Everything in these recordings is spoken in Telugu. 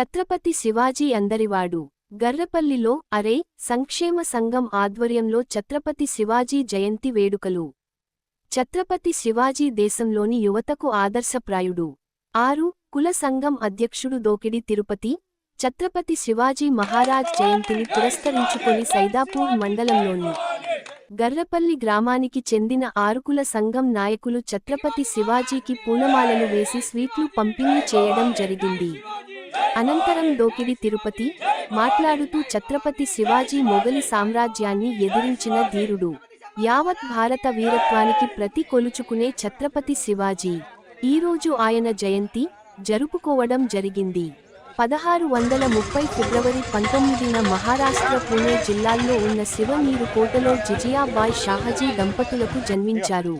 ఛత్రపతి శివాజీ అందరివాడు. గర్రపల్లిలో అరే సంక్షేమ సంఘం ఆధ్వర్యంలో ఛత్రపతి శివాజీ జయంతి వేడుకలు. ఛత్రపతి శివాజీ దేశంలోని యువతకు ఆదర్శప్రాయుడు. ఆరు కుల సంఘం అధ్యక్షుడు దోకిడి తిరుపతి. ఛత్రపతి శివాజీ మహారాజ్ జయంతిని పురస్కరించుకొని సైదాపూర్ మండలంలోని గర్రపల్లి గ్రామానికి చెందిన ఆరుకుల సంఘం నాయకులు ఛత్రపతి శివాజీకి పూలమాలలు వేసి స్వీట్లు పంపిణీ చేయడం జరిగింది. అనంతరం దోకిడి తిరుపతి మాట్లాడుతూ ఛత్రపతి శివాజీ మొఘలి సామ్రాజ్యాన్ని ఎదిరించిన ధీరుడు. యావత్ భారత వీరత్వానికి ప్రతి కొలుచుకునే ఛత్రపతి శివాజీ. ఈరోజు ఆయన జయంతి జరుపుకోవడం జరిగింది. పదహారు వందల ముప్పై ఫిబ్రవరి పంతొమ్మిదిన మహారాష్ట్ర పూణే జిల్లాల్లో ఉన్న శివనీరు కోటలో జిజియాబాయ్ షాహజీ దంపతులకు జన్మించారు.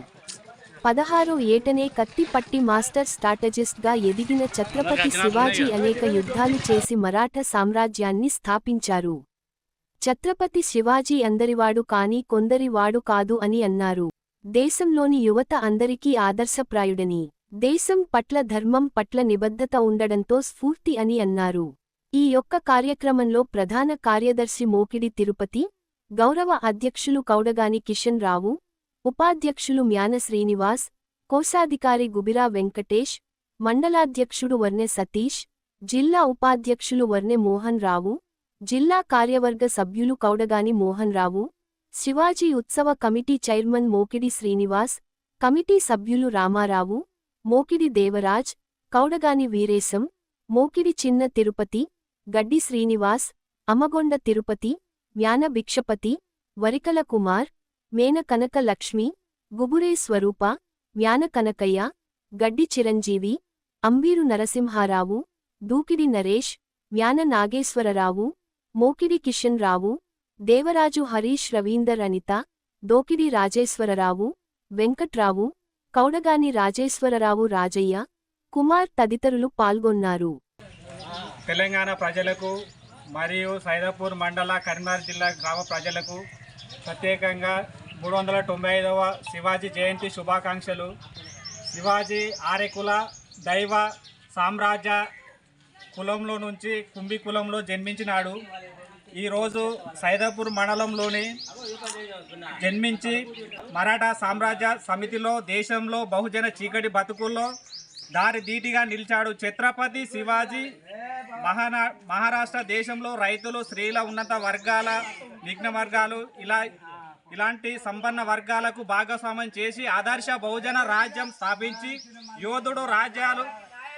పదహారో ఏటనే కత్తిపట్టి మాస్టర్ స్ట్రాటజిస్ట్గా ఎదిగిన ఛత్రపతి శివాజీ అనేక యుద్ధాలు చేసి మరాఠా సామ్రాజ్యాన్ని స్థాపించారు. ఛత్రపతి శివాజీ అందరివాడు కాని కొందరివాడు కాదు అని అన్నారు. దేశంలోని యువత అందరికీ ఆదర్శప్రాయుడని దేశం పట్ల ధర్మం పట్ల నిబద్ధత ఉండడంతో స్ఫూర్తి అని అన్నారు. ఈ యొక్క కార్యక్రమంలో ప్రధాన కార్యదర్శి మోకిడి తిరుపతి గౌరవ అధ్యక్షులు కౌడగాని కిషన్ రావు ఉపాధ్యక్షులు మ్యాన శ్రీనివాస్ కోశాధికారి గుబిరా వెంకటేష్ మండలాధ్యక్షుడు వర్నె సతీష్ జిల్లా ఉపాధ్యక్షులు వర్నె మోహన్ రావు జిల్లా కార్యవర్గ సభ్యులు కౌడగాని మోహన్ రావు శివాజీ ఉత్సవ committee chairman Mokidi Srinivas committee సభ్యులు రామారావు మోకిడి దేవరాజ్ కౌడగాని వీరేశం మోకిడి చిన్న తిరుపతి గడ్డి శ్రీనివాస్ అమగొండ తిరుపతి వ్యానభిక్షపతి వరికల కుమార్ మేనకనక లక్ష్మి గుబురే స్వరూప వ్యాన కనకయ్య గడ్డి చిరంజీవి అంబీరు నరసింహారావు దూకిడి నరేష్ వ్యాన నాగేశ్వరరావు మోకిడి కిషన్ రావు దేవరాజు హరీష్ రవీందర్ అనిత దోకిడి రాజేశ్వరరావు వెంకట్రావు కౌడగాని రాజేశ్వరరావు రాజయ్య కుమార్ తదితరులు పాల్గొన్నారు. తెలంగాణ ప్రజలకు మరియు సైదాపూర్ మండల కరీంనగర్ జిల్లా గ్రామ ప్రజలకు ప్రత్యేకంగా మూడు వందల తొంభై ఐదవ శివాజీ జయంతి శుభాకాంక్షలు. శివాజీ ఆర్యకుల దైవ సామ్రాజ్య కులంలో నుంచి కుంభి కులంలో జన్మించినాడు. ఈరోజు సైదాపూర్ మండలంలోని జన్మించి మరాఠా సామ్రాజ్య సమితిలో దేశంలో బహుజన చీకటి బతుకుల్లో దారిదీటిగా నిలిచాడు. ఛత్రపతి శివాజీ మహానా మహారాష్ట్ర దేశంలో రైతులు స్త్రీల ఉన్నత వర్గాల నిఘ్న వర్గాలు ఇలా ఇలాంటి సంపన్న వర్గాలకు భాగస్వామ్యం చేసి ఆదర్శ బహుజన రాజ్యం స్థాపించి యోధుడు రాజ్యాలు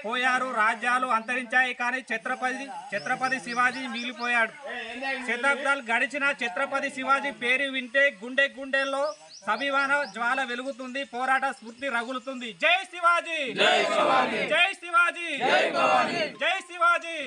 పోయారు. రాజ్యాలు అంతరించాయి కానీ ఛత్రపతి ఛత్రపతి శివాజీ మిగిలిపోయాడు. శతాబ్దాలు గడిచిన ఛత్రపతి శివాజీ పేరు వింటే గుండె గుండెల్లో సభివాన జ్వాల వెలుగుతుంది పోరాట స్ఫూర్తి రగులుతుంది. జై శివాజీ! జై శివాజీ! జై శివాజీ! జై శివాజీ!